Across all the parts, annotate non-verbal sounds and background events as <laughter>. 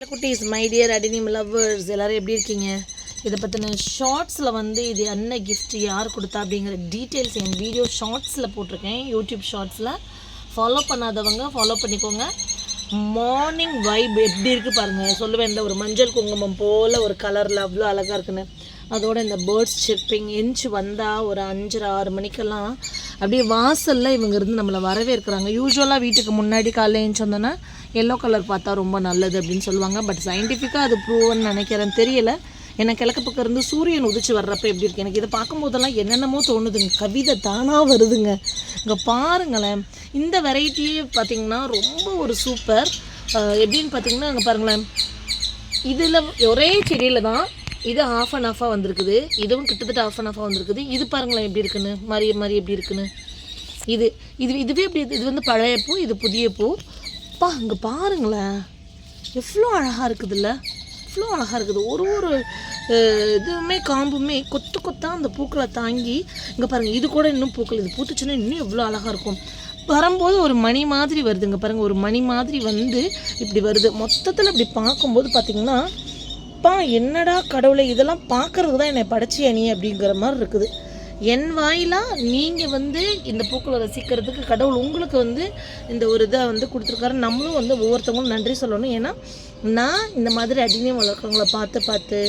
குட்டீஸ் my dear அடினிம் lovers எல்லோரும் எப்படி இருக்கீங்க? இதை பற்றின ஷார்ட்ஸில் வந்து இது என்ன கிஃப்ட் யார் கொடுத்தா அப்படிங்கிற டீட்டெயில்ஸ் என் வீடியோ ஷார்ட்ஸில் போட்டிருக்கேன். யூடியூப் ஷார்ட்ஸில் ஃபாலோ பண்ணாதவங்க ஃபாலோ பண்ணிக்கோங்க. மார்னிங் வைப் எப்படி இருக்குது பாருங்கள் சொல்லுவேன் இந்த ஒரு மஞ்சள் குங்குமம் போல் ஒரு கலரில் அவ்வளோ அழகாக இருக்குன்னு. அதோட இந்த பேர்ட்ஸ் சிப்பிங் எஞ்சி வந்தால் ஒரு அஞ்சரை ஆறு மணிக்கெல்லாம் அப்படியே வாசலில் இவங்க இருந்து நம்மளை வரவேற்கிறாங்க. யூஸ்வலாக வீட்டுக்கு முன்னாடி காலையில் ஏஞ்சி வந்தோன்னா எல்லோ கலர் பார்த்தா ரொம்ப நல்லது அப்படின்னு சொல்லுவாங்க. பட் சயின்டிஃபிக்காக அது ப்ரூவன் நினைக்கிறேன். தெரியல. ஏன்னா கிழக்கு பக்கம் இருந்து சூரியன் உதிச்சு வர்றப்ப எப்படி இருக்கு? எனக்கு இதை பார்க்கும்போதெல்லாம் என்னென்னமோ தோணுதுங்க. கவிதை தானாக வருதுங்க. இங்கே பாருங்களேன். இந்த வெரைட்டியே பார்த்தீங்கன்னா ரொம்ப ஒரு சூப்பர் எப்படின்னு பார்த்தீங்கன்னா அங்கே பாருங்களேன். இதில் ஒரே செடியில் தான் இது ஆஃப் அண்ட் ஆஃபாக வந்திருக்குது. இதுவும் கிட்டத்தட்ட ஆஃப் அண்ட் ஆஃபாக வந்திருக்குது. இது பாருங்களேன் எப்படி இருக்குன்னு. மாதிரி மாதிரி எப்படி இருக்குன்னு. இது இது இதுவே எப்படி இது வந்து பழைய பூ இது புதிய பூ. பா இங்கே பாருங்களேன். எவ்வளோ அழகாக இருக்குதுல்ல. எவ்வளோ அழகாக இருக்குது. ஒரு ஒரு இதுவுமே காம்புமே கொத்து கொத்தாக அந்த பூக்களை தாங்கி இங்கே பாருங்கள் இது கூட இன்னும் பூக்கள். இது பூத்துச்சுன்னா இன்னும் எவ்வளோ அழகாக இருக்கும். வரும்போது ஒரு மணி மாதிரி வருதுங்க பாருங்கள் ஒரு மணி மாதிரி வந்து இப்படி வருது. மொத்தத்தில் இப்படி பார்க்கும்போது பார்த்திங்கன்னா அப்பா என்னடா கடவுளை இதெல்லாம் பார்க்கறதுக்கு தான் என்னை படைச்சியா நீ அப்படிங்கிற மாதிரி இருக்குது. என் வாயிலாக நீங்கள் வந்து இந்த பூக்களை ரசிக்கிறதுக்கு கடவுள் உங்களுக்கு வந்து இந்த ஒரு இதை வந்து கொடுத்துருக்காரு. நம்மளும் வந்து ஒவ்வொருத்தவங்களும் நன்றி சொல்லணும். ஏன்னா நான் இந்த மாதிரி அடினியம் வளர்க்குறவங்கள பார்த்து பார்த்து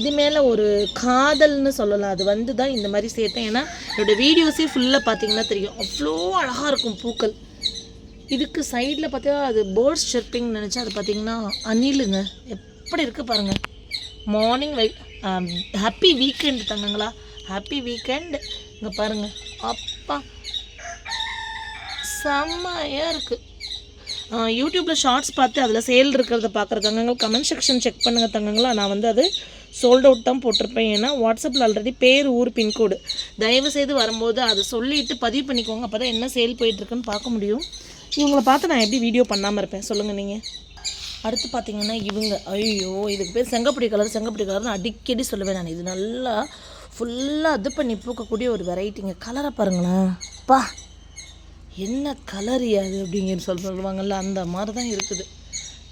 இது மேலே ஒரு காதல்னு சொல்லலாம். அது வந்து தான் இந்த மாதிரி சேர்த்தேன். ஏன்னா என்னோடய வீடியோஸே ஃபுல்லாக பார்த்தீங்கன்னா தெரியும். அவ்வளோ அழகாக இருக்கும் பூக்கள். இதுக்கு சைடில் பார்த்தா அது பேர்ட்ஸ் ஷெர்ப்பிங் நினச்சா அது பார்த்தீங்கன்னா அணிலுங்க. எப்படி இருக்குது பாருங்கள் மார்னிங் வை ஹாப்பி வீக்கெண்ட் தங்கங்களா? ஹாப்பி வீக்கெண்ட் இங்கே பாருங்கள் அப்பா செம்மையாக இருக்குது யூடியூப்பில் ஷார்ட்ஸ் பார்த்து அதில் சேல் இருக்கிறத பார்க்குற தங்கங்கள் கமெண்ட் செக்ஷன் செக் பண்ணுங்கள் தங்கங்களா. நான் வந்து அது சோல்ட் அவுட் தான் போட்டிருப்பேன். ஏன்னா வாட்ஸ்அப்பில் ஆல்ரெடி பேர் ஊர் பின்கோடு தயவுசெய்து வரும்போது அதை சொல்லிவிட்டு பதிவு பண்ணிக்கோங்க. அப்போ தான் என்ன சேல் போயிட்டுருக்குன்னு பார்க்க முடியும். இவங்களை பார்த்து நான் எப்படி வீடியோ பண்ணாமல் இருப்பேன்? சொல்லுங்கள் நீங்கள் அடுத்து பார்த்தீங்கன்னா இவங்க ஐயோ இதுக்கு பேர் செங்கப்படி கலர் செங்கப்படி கலர்னு அடிக்கடி சொல்லுவேன் நான். இது நல்லா ஃபுல்லாக இது பண்ணி பூக்கக்கூடிய ஒரு வெரைட்டிங்க கலரை பாருங்களேன். பா என்ன கலர் அது அப்படிங்கிற சொல்ல சொல்லுவாங்கள்ல அந்த மாதிரி தான் இருக்குது.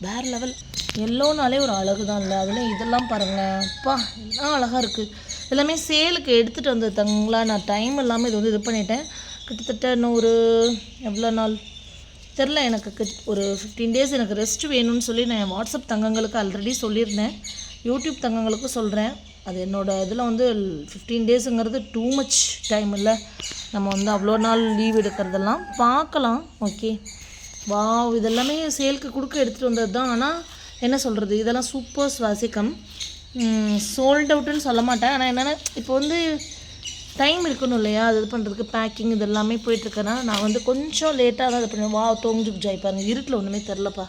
வேறு லெவல் எல்லோனாலே ஒரு அழகு தான் இல்லை அதில் இதெல்லாம் பாருங்களேன் அப்பா எல்லாம் அழகாக இருக்குது எல்லாமே சேலுக்கு எடுத்துகிட்டு வந்தது தங்களா நான் டைம் இல்லாமல் இது வந்து இது பண்ணிட்டேன். கிட்டத்தட்ட இன்னும் ஒரு எவ்வளோ நாள்? தெரில எனக்கு ஒரு ஃபிஃப்டீன் டேஸ் எனக்கு ரெஸ்ட் வேணும்னு சொல்லி நான் வாட்ஸ்அப் தங்கங்களுக்கு ஆல்ரெடி சொல்லியிருந்தேன். யூடியூப் தங்கங்களுக்கும் சொல்கிறேன் அது என்னோட இதில் வந்து ஃபிஃப்டீன் டேஸுங்கிறது டூ மச் டைம் இல்லை. நம்ம வந்து அவ்வளோ நாள் லீவ் எடுக்கிறதெல்லாம் பார்க்கலாம் ஓகே வாவ் இதெல்லாமே சேலுக்கு கொடுக்க எடுத்துகிட்டு வந்தது தான். ஆனால் என்ன சொல்கிறது இதெல்லாம் சூப்பர் சுவாசிக்கம் சோல்ட் அவுட்டுன்னு சொல்ல மாட்டேன். ஆனால் என்னென்னா இப்போ வந்து டைம் இருக்கணும் இல்லையா? அது இது பண்ணுறதுக்கு பேக்கிங் இது எல்லாமே போயிட்டுருக்கனால நான் வந்து கொஞ்சம் லேட்டாக தான் இது பண்ணுவேன். வா தொங்குக்கு ஜாய் பாருங்க. இருட்டில் ஒன்றுமே தெரிலப்பா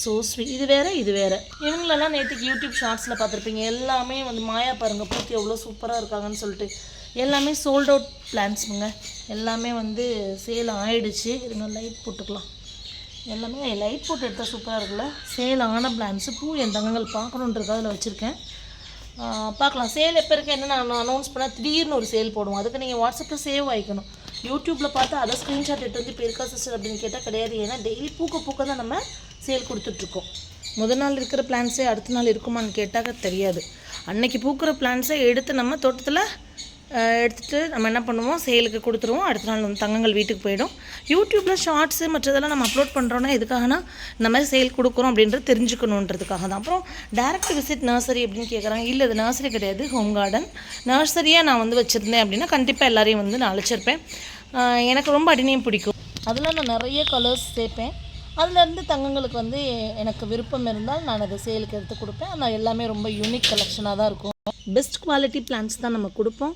ஸோ ஸ்வீட் இது வேறு இது வேறு. இவங்களெல்லாம் நேற்றுக்கு யூடியூப் ஷார்ட்ஸில் பார்த்துருப்பீங்க. எல்லாமே வந்து மாயா பாருங்க பூத்தி எவ்வளோ சூப்பராக இருக்காங்கன்னு சொல்லிட்டு. எல்லாமே சோல்ட் அவுட் பிளான்ஸுங்க எல்லாமே வந்து சேல் ஆகிடுச்சு இருங்க லைட் போட்டுக்கலாம். எல்லாமே லைட் போட்டு எடுத்தால் சூப்பராக இருக்குல்ல? சேல் ஆன பிளான்ஸு பூ என் தங்கங்கள் பார்க்கணுன்றதுக்காக அதில் வச்சுருக்கேன். பார்க்கலாம். சேல் எப்போ இருக்க என்ன நான் அனௌன்ஸ் பண்ணால் திடீர்னு ஒரு சேல் போடுவோம். அதுக்கு நீங்கள் வாட்ஸ்அப்பில் சேவ் ஆகிக்கணும் யூடியூப்பில் பார்த்து அதை ஸ்க்ரீன்ஷாட் எடுத்து வந்து இப்போ இருக்கா சிஸ்டர் அப்படின்னு கேட்டால் கிடையாது. ஏன்னா டெய்லி பூக்க பூக்க தான் நம்ம சேல் கொடுத்துட்ருக்கோம் முதல் நாள் இருக்கிற பிளான்ஸே அடுத்த நாள் இருக்குமான்னு கேட்டாக்க தெரியாது. அன்னைக்கு பூக்கிற பிளான்ஸை எடுத்து நம்ம தோட்டத்தில் எடுத்துகிட்டு நம்ம என்ன பண்ணுவோம்? சேலுக்கு கொடுத்துருவோம். அடுத்த நாள் வந்து தங்கங்கள் வீட்டுக்கு போயிடும். யூடியூப்பில் ஷார்ட்ஸு மற்றதெல்லாம் நம்ம அப்லோட் பண்ணுறோன்னா எதுக்காகனா இந்த மாதிரி சேல் கொடுக்குறோம் அப்படின்றது தெரிஞ்சுக்கணுன்றதுக்காக தான். அப்புறம் டேரக்ட் விசிட் நர்சரி அப்படின்னு கேட்குறாங்க இல்லை இது நர்சரி கிடையாது ஹோம் கார்டன் நர்சரியாக நான் வந்து வச்சுருந்தேன் அப்படின்னா கண்டிப்பாக எல்லாரையும் வந்து நான் அழைச்சிருப்பேன். எனக்கு ரொம்ப அடினையும் பிடிக்கும். அதில் நான் நிறைய கலர்ஸ் சேர்ப்பேன். அதுலேருந்து தங்கங்களுக்கு வந்து எனக்கு விருப்பம் இருந்தால் நான் அதை சேலுக்கு எடுத்து கொடுப்பேன். ஆனால் எல்லாமே ரொம்ப யூனிக் கலெக்ஷனாக தான் இருக்கும். பெஸ்ட் குவாலிட்டி பிளான்ஸ் தான் நம்ம கொடுப்போம்.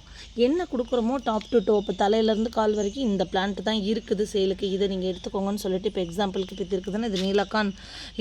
என்ன கொடுக்குறோமோ டாப் டு டோப் தலையிலேருந்து கால் வரைக்கும் இந்த பிளான்ட் தான் இருக்குது சேலுக்கு இதை நீங்கள் எடுத்துக்கோங்கன்னு சொல்லிட்டு இப்போ எக்ஸாம்பிளுக்கு இப்போ இது இருக்குதுன்னா இது நீலக்கான்.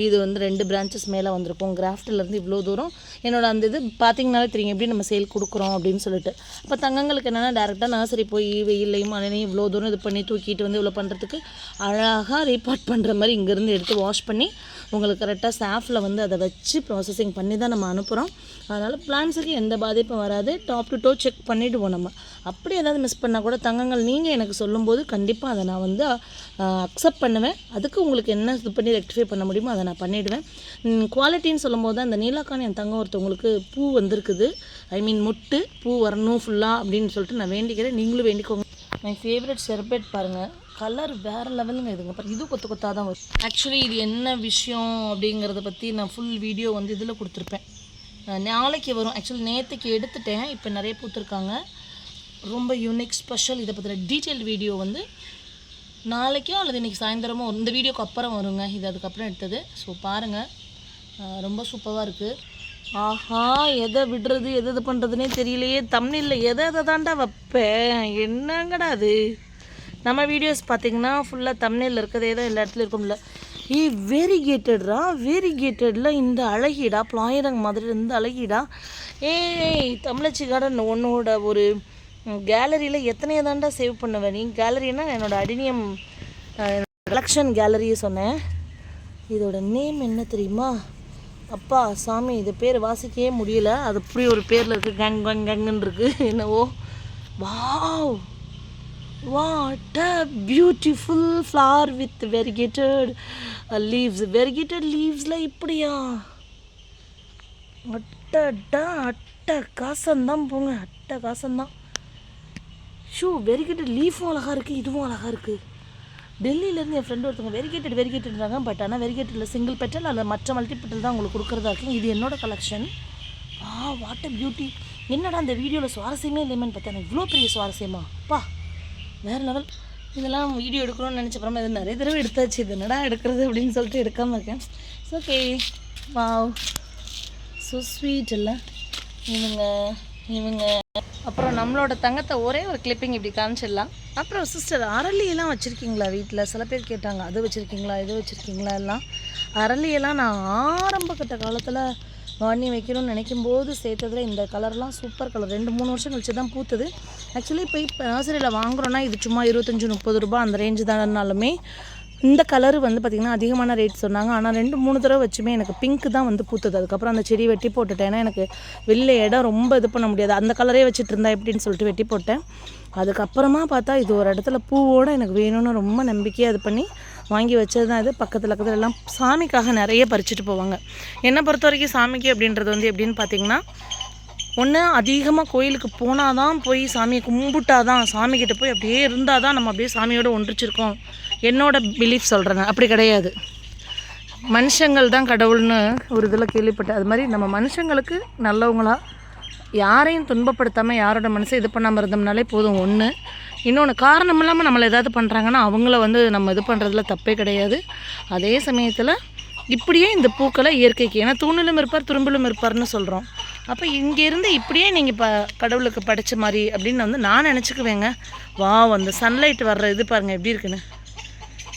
இது வந்து ரெண்டு பிரான்ச்சஸ் மேலே வந்திருக்கும். கிராஃப்டிலேருந்து இவ்வளோ தூரம். என்னோட அந்த இது பார்த்தீங்கனாலே தெரியும். எப்படி நம்ம சேல் கொடுக்குறோம் அப்படின்னு சொல்லிட்டு. அப்போ தங்கங்களுக்கு என்னென்னா டேரெக்டாக நர்சரி போய் வெயிலையும் மழையிலையும் இவ்வளோ தூரம் இது பண்ணி தூக்கிட்டு வந்து இவ்வளோ பண்ணுறதுக்கு அழகாக ரீபார்ட் பண்ணுற மாதிரி இங்கேருந்து எடுத்து வாஷ் பண்ணி உங்களுக்கு கரெக்டாக ஸ்டாஃபில் வந்து அதை வச்சு ப்ராசஸிங் பண்ணி தான் நம்ம அனுப்புகிறோம் அதனால் பிளான்ஸுக்கு எந்த பாதிப்பும் வராது. டாப் டு டோ செக் பண்ணிவிடுவோம் நம்ம. அப்படி ஏதாவது மிஸ் பண்ணால் கூட தங்கங்கள் நீங்கள் எனக்கு சொல்லும்போது கண்டிப்பாக அதை நான் வந்து அக்செப்ட் பண்ணுவேன். அதுக்கு உங்களுக்கு என்ன இது பண்ணி ரெக்டிஃபை பண்ண முடியுமோ அதை நான் பண்ணிவிடுவேன் குவாலிட்டின்னு சொல்லும்போது தான் இந்த நீலாக்கான் என் தங்கம் ஒருத்தவங்களுக்கு பூ வந்திருக்குது. ஐ மீன் முட்டு பூ வரணும் ஃபுல்லாக அப்படின்னு சொல்லிட்டு நான் வேண்டிக்கிறேன். நீங்களும் வேண்டிக்கோங்க. மை ஃபேவரட் ஷெர்பெட் பாருங்கள் கலர் வேறு லெவலுங்க இதுங்க. அப்புறம் இது கொத்து கொத்தாக தான் வரும். ஆக்சுவலி இது என்ன விஷயம் அப்படிங்கிறத பற்றி நான் ஃபுல் வீடியோ வந்து இதில் கொடுத்துருப்பேன். நாளைக்கு வரும். ஆக்சுவலி நேற்றுக்கு எடுத்துட்டேன். இப்போ நிறைய பூத்துருக்காங்க ரொம்ப யூனிக் ஸ்பெஷல் இதை பற்றின டீட்டெயில் வீடியோ வந்து நாளைக்கோ அல்லது இன்றைக்கி சாயந்தரமோ இந்த வீடியோக்கு அப்புறம் வருங்க. இது அதுக்கப்புறம் எடுத்தது. ஸோ பாருங்கள் ரொம்ப சூப்பராக இருக்குது ஆஹா எதை விடுறது எது இது பண்ணுறதுனே தெரியலையே. தமிழில் எதை எதை தாண்டா வைப்பேன்? என்னங்கடா அது? நம்ம வீடியோஸ் பார்த்தீங்கன்னா ஃபுல்லாக தமிழில் இருக்கிறதே தான் எல்லா இடத்துலையும் இருக்கும்ல ஏ வேரிகேட்டடா வேரிகேட்டடில் இந்த அழகிடா? பிளாயிரங் மாதிரி இருந்து அழகிடா? ஏய் தமிழச்சி கார்டன் உன்னோட ஒரு கேலரியில் எத்தனையோ தாண்டா சேவ் பண்ணுவேன் நீ? கேலரினா என்னோட அடினியம் கலெக்ஷன் கேலரியை சொன்னேன். இதோட நேம் என்ன தெரியுமா? அப்பா சாமி இது பேர் வாசிக்கவே முடியல. அது இப்படி ஒரு பேரில் இருக்குது கங் கங் கங்குன்னு இருக்குது என்னவோ? Wow! What a beautiful flower with variegated leaves variegated லீவ்ஸில் இப்படியா? அட்டடா அட்டை காசந்தான் போங்க. அட்டை காசந்தான். ஷூ வெரிகேட்டட் லீஃபும் அழகாக இருக்குது இதுவும் அழகாக இருக்குது டெல்லியிலேருந்து என் ஃப்ரெண்டு ஒருத்தவங்க வெரிகேட்டட் வெரிகேட்டட்றாங்க பட் ஆனால் வெரிகேட்டடில் சிங்கிள் பெட்டல் அல்லது மற்ற மல்டிபெட்டல் தான் உங்களுக்கு கொடுக்குறதா இருக்குங்க இது என்னோட collection ah what a beauty என்னடா அந்த வீடியோவில் சுவாரஸ்யமே இல்லைமேன்னு பார்த்தேன். இவ்வளோ பெரிய சுவாரஸ்யமா? அப்பா வேறு லெவல் இதெல்லாம் வீடியோ எடுக்கணும்னு நினச்சப்புறமா இது நிறைய தடவை எடுத்தாச்சு. இது என்னடா எடுக்கிறது அப்படின்னு சொல்லிட்டு எடுக்காமல் இருக்கேன். It's okay wow so sweet இல்லை. இவங்க இவங்க. அப்புறம் நம்மளோட தங்கத்தை ஒரே ஒரு கிளிப்பிங் இப்படி காமிச்சிடலாம். அப்புறம் சிஸ்டர் அரளியெல்லாம் வச்சுருக்கீங்களா வீட்டில் சில பேர் கேட்டாங்க அது வச்சுருக்கீங்களா? இது வச்சுருக்கீங்களா? எல்லாம். அரளியெல்லாம் நான் ஆரம்ப கட்ட காலத்தில் வாங்கி வைக்கணும்னு நினைக்கும் போது சேர்த்ததில் இந்த கலர்லாம் சூப்பர் கலர் ரெண்டு மூணு வருஷம் கழிச்சு தான் பூத்துது. ஆக்சுவலி இப்போ இப்போ நர்சரியில் வாங்குறோன்னா இது சும்மா இருபத்தஞ்சி முப்பது ரூபாய் அந்த ரேஞ்சு தானாலுமே இந்த கலர் வந்து பார்த்திங்கன்னா அதிகமான ரேட் சொன்னாங்க. ஆனால் ரெண்டு மூணு தடவை வச்சுமே எனக்கு பிங்க் தான் வந்து பூத்துது. அதுக்கப்புறம் அந்த செடி வெட்டி போட்டுட்டேன். ஏன்னா எனக்கு வெளில இடம் ரொம்ப இது பண்ண முடியாது. அந்த கலரே வச்சுட்டு இருந்தா எப்படின்னு சொல்லிட்டு வெட்டி போட்டேன். அதுக்கப்புறமா பார்த்தா இது ஒரு இடத்துல பூவோடு எனக்கு வேணும்னு ரொம்ப நம்பிக்கையாக இது பண்ணி வாங்கி வச்சது தான் இது. பக்கத்தில் பக்கத்தில் எல்லாம் சாமிக்காக நிறைய பறிச்சுட்டு போவாங்க. என்னை பொறுத்த வரைக்கும் சாமிக்கு அப்படின்றது வந்து எப்படின்னு பார்த்தீங்கன்னா ஒன்று அதிகமாக கோயிலுக்கு போனால் தான் போய் சாமியை கும்பிட்டாதான் சாமிக்கிட்ட போய் அப்படியே இருந்தால் தான் நம்ம அப்படியே சாமியோடு ஒன்றிச்சிருக்கோம். என்னோட பிலீஃப் சொல்கிறேன் அப்படி கிடையாது. மனுஷங்கள் தான் கடவுள்னு ஒரு இதில் கேள்விப்பட்டேன். அது மாதிரி நம்ம மனுஷங்களுக்கு நல்லவங்களாக யாரையும் துன்பப்படுத்தாமல் யாரோட மனசை இது பண்ணாமல் இருந்தோம்னாலே போதும். ஒன்று இன்னொன்று காரணம் இல்லாமல் நம்மளை ஏதாவது பண்ணுறாங்கன்னா அவங்கள வந்து நம்ம இது பண்ணுறதுல தப்பே கிடையாது. அதே சமயத்தில் இப்படியே இந்த பூக்களை இயற்கைக்கு ஏன்னா தூணிலும் இருப்பார் துரும்பிலும் இருப்பார்னு சொல்கிறோம் அப்போ இங்கேருந்து இப்படியே நீங்கள் ப கடவுளுக்கு படைச்ச மாதிரி அப்படின்னு வந்து நான் நினச்சிக்குவேங்க. வா அந்த சன்லைட் வர்ற இது பாருங்கள் எப்படி இருக்குன்னு.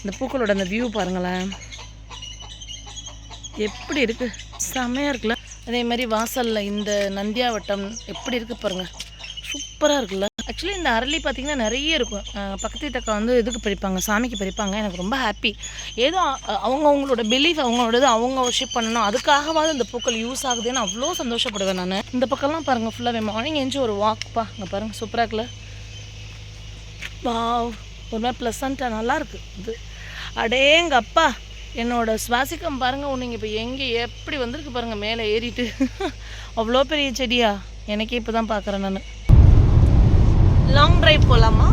இந்த பூக்களோட அந்த வியூ பாருங்களேன். எப்படி இருக்குது செம்மையாக இருக்குல்ல? அதே மாதிரி வாசலில் இந்த நந்தியாவட்டம் எப்படி இருக்குது பாருங்கள் சூப்பராக இருக்குல்ல. ஆக்சுவலி இந்த அரளி பார்த்திங்கன்னா நிறைய இருக்கும். பக்கத்து வீட்டக்கா வந்து இதுக்கு பறிப்பாங்க சாமிக்கு பறிப்பாங்க எனக்கு ரொம்ப ஹாப்பி ஏதோ அவங்க அவங்களோட பிலீஃப் அவங்களோடது அவங்க ஒர்ஷிப் பண்ணணும். அதுக்காகவாவது இந்த பூக்கள் யூஸ் ஆகுதுன்னு அவ்வளோ சந்தோஷப்படுவேன் நான். இந்த பக்கம்லாம் பாருங்கள் ஃபுல்லாகவே மார்னிங் எஞ்சி ஒரு வாக்ப்பா இங்கே பாருங்கள் சூப்பராக இருக்குல்ல. வாவ் ஒரு மாதிரி ப்ளசண்ட்டாக நல்லாயிருக்கு இது. அடேங்க அப்பா என்னோட சுவாசிக்கம் பாருங்கள் ஒன்று இப்போ எங்கே எப்படி வந்திருக்கு பாருங்கள் மேலே ஏறிட்டு. <laughs> அவ்வளோ பெரிய செடியா? எனக்கே இப்போ தான் பார்க்குறேன் நான். லாங் டிரைவ் போகலாமா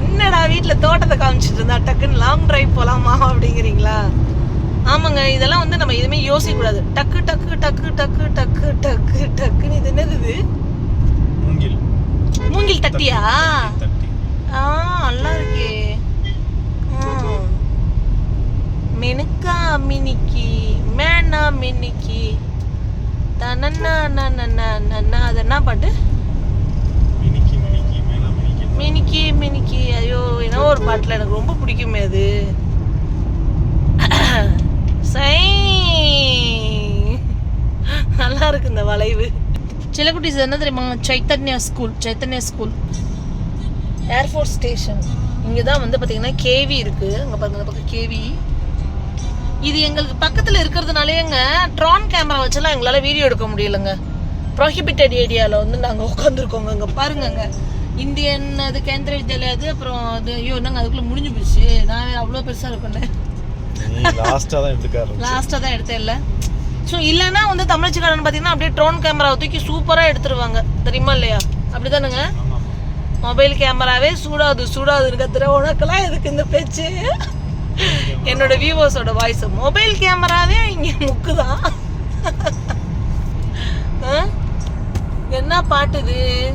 என்னடா வீட்டில் தோட்டத்தை காமிச்சிட்டு இருந்தா டக்குன்னு லாங் டிரைவ் போகலாமா அப்படிங்கிறீங்களா? ஆமாங்க இதெல்லாம் வந்து நம்ம எதுவுமே யோசிக்கக்கூடாது. டக்கு டக்கு டக்கு டக்கு டக்கு டக்கு டக்குன்னு இது என்னது இது? மூங்கில். மூங்கில் தட்டியா? தட்டி. ஆ நல்லா இருக்கே ஆ. மினுக்கா மினிக்கி மேனா மினிக்கி. தனன்னா நன்னா நன்னா அது என்ன பாட்டு? மினிக்கி மினிக்கி மேலா மினிக்கி. மினிக்கி மினிக்கி. ஐயோ என்ன ஒரு பாட்டில் எனக்கு ரொம்ப பிடிக்குமே அது. சை. நல்லா இருக்கு இந்த வளைவு. சிலக்குட்டிஸ் என்ன தெரியுமா? Chaitanya school Chaitanya school. Air force station இங்கே தான் வந்து பார்த்தீங்கன்னா கேவி இருக்குது அங்கே பாருங்க இந்த பக்கம் கேவி இது எங்களுக்கு பக்கத்தில் இருக்கிறதுனாலேங்க ட்ரான் கேமரா வச்செல்லாம் எங்களால் வீடியோ எடுக்க முடியலங்க. ப்ரொஹிபிட்டட் ஏரியாவில் வந்து நாங்கள் உட்காந்துருக்கோங்க இங்கே பாருங்கங்க. இந்தியன் அது கேந்திர வித்யாலயா அது அப்புறம் அது ஐயோ நாங்கள் அதுக்குள்ளே முடிஞ்சு போச்சு. நான் அவ்வளோ பெருசாக இருக்கேன். லாஸ்ட்டாக தான் எடுத்துக்காரு லாஸ்ட்டாக <laughs> தான் எடுத்தேன் இல்லை. ஸோ இல்லைன்னா வந்து தமிழ்ச்சிக்காரன் பார்த்தீங்கன்னா அப்படியே ட்ரோன் கேமராவை தூக்கி சூப்பராக எடுத்துருவாங்க. தெரியுமா இல்லையா? அப்படி தானுங்க மொபைல் கேமராவே சூடாது சூடாதுன்னு கத்துற உனக்கெல்லாம் எதுக்கு இந்த பேச்சு? <laughs> என்னோட வியூவர்ஸோட வாய்ஸ் மொபைல் கேமராவே இங்கே முக்குதான். <laughs> என்ன பாட்டுது?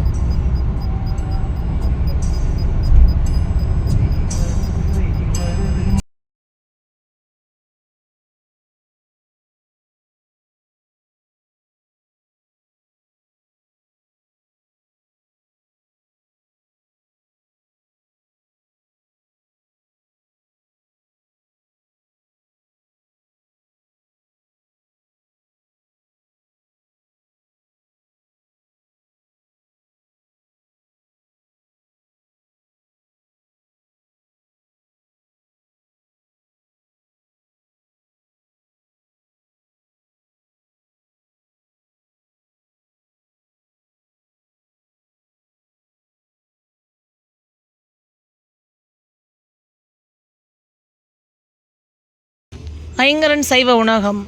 ஐங்கரன் சைவ உணவகம்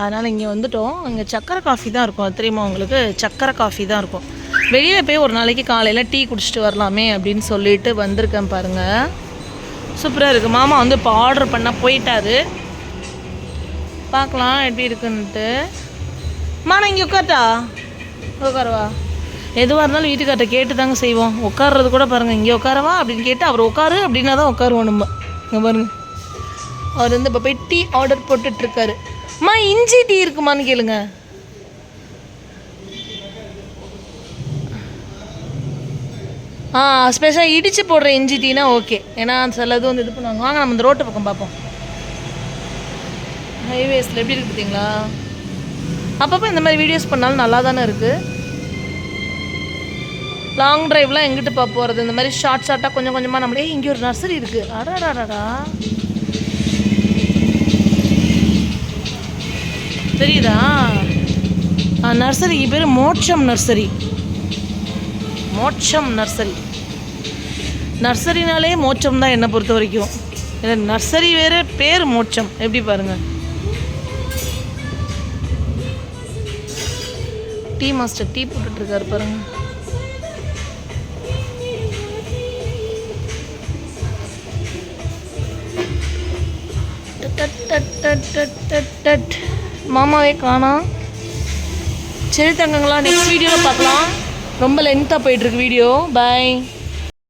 அதனால் இங்கே வந்துட்டோம். இங்கே சக்கரை காஃபி தான் இருக்கும். அது தெரியுமா உங்களுக்கு? சக்கரை காஃபி தான் இருக்கும். வெளியில் போய் ஒரு நாளைக்கு காலையில் டீ குடிச்சிட்டு வரலாமே அப்படின்னு சொல்லிட்டு வந்திருக்கேன் பாருங்கள் சூப்பராக இருக்குது மாமா வந்து இப்போ ஆர்டர் பண்ண போயிட்டாரு. பார்க்கலாம் எப்படி இருக்குன்ட்டு மா நான் இங்கே உட்காட்டா உட்காரவா எதுவாக இருந்தாலும் வீட்டுக்கார்ட்ட கேட்டு தாங்க செய்வோம். உட்கார்றது கூட பாருங்கள் இங்கே உட்காரவா அப்படின்னு கேட்டு அவர் உட்காரு அப்படின்னா தான் உட்காருவோம் நம்ம. இங்கே பாருங்கள் அவர் வந்து இப்போ போய் டீ ஆர்டர் போட்டுட்ருக்காரு. அம்மா இஞ்சி டீ இருக்குமான்னு கேளுங்க. ஆ ஸ்பெஷலாக இடித்து போடுற இஞ்சி டீனா ஓகே ஏன்னா சில இது வந்து இது பண்ணுவாங்க. வாங்க நம்ம இந்த ரோட்டு பக்கம் பார்ப்போம். ஹைவேஸில் எப்படி இருக்கு பார்த்தீங்களா? அப்பப்போ இந்த மாதிரி வீடியோஸ் பண்ணாலும் நல்லா தானே இருக்குது லாங் டிரைவ்லாம் எங்கிட்டு போகிறது இந்த மாதிரி ஷார்ட் ஷார்ட்டாக கொஞ்சம் கொஞ்சமாக நம்மளே இங்கே ஒரு நர்சரி இருக்குது அடாடாடா தெரியுதா? நர்சரி. பேர் மோட்சம் நர்சரி. மோட்சம் நர்சரி. நர்சரினாலே மோட்சம் தான் என்னை பொறுத்த வரைக்கும். ஏன்னா நர்சரி வேறு பேர் மோட்சம். எப்படி பாருங்கள் டீ மாஸ்டர் டீ போட்டுட்ருக்காரு பாருங்க. டட் டட் டட் டட் டட் டட். மாமாவே காணாம் சரி தங்கங்களா நெக்ஸ்ட் வீடியோவில் பார்க்கலாம். ரொம்ப லென்த்தாக போயிட்டுருக்கு வீடியோ பாய்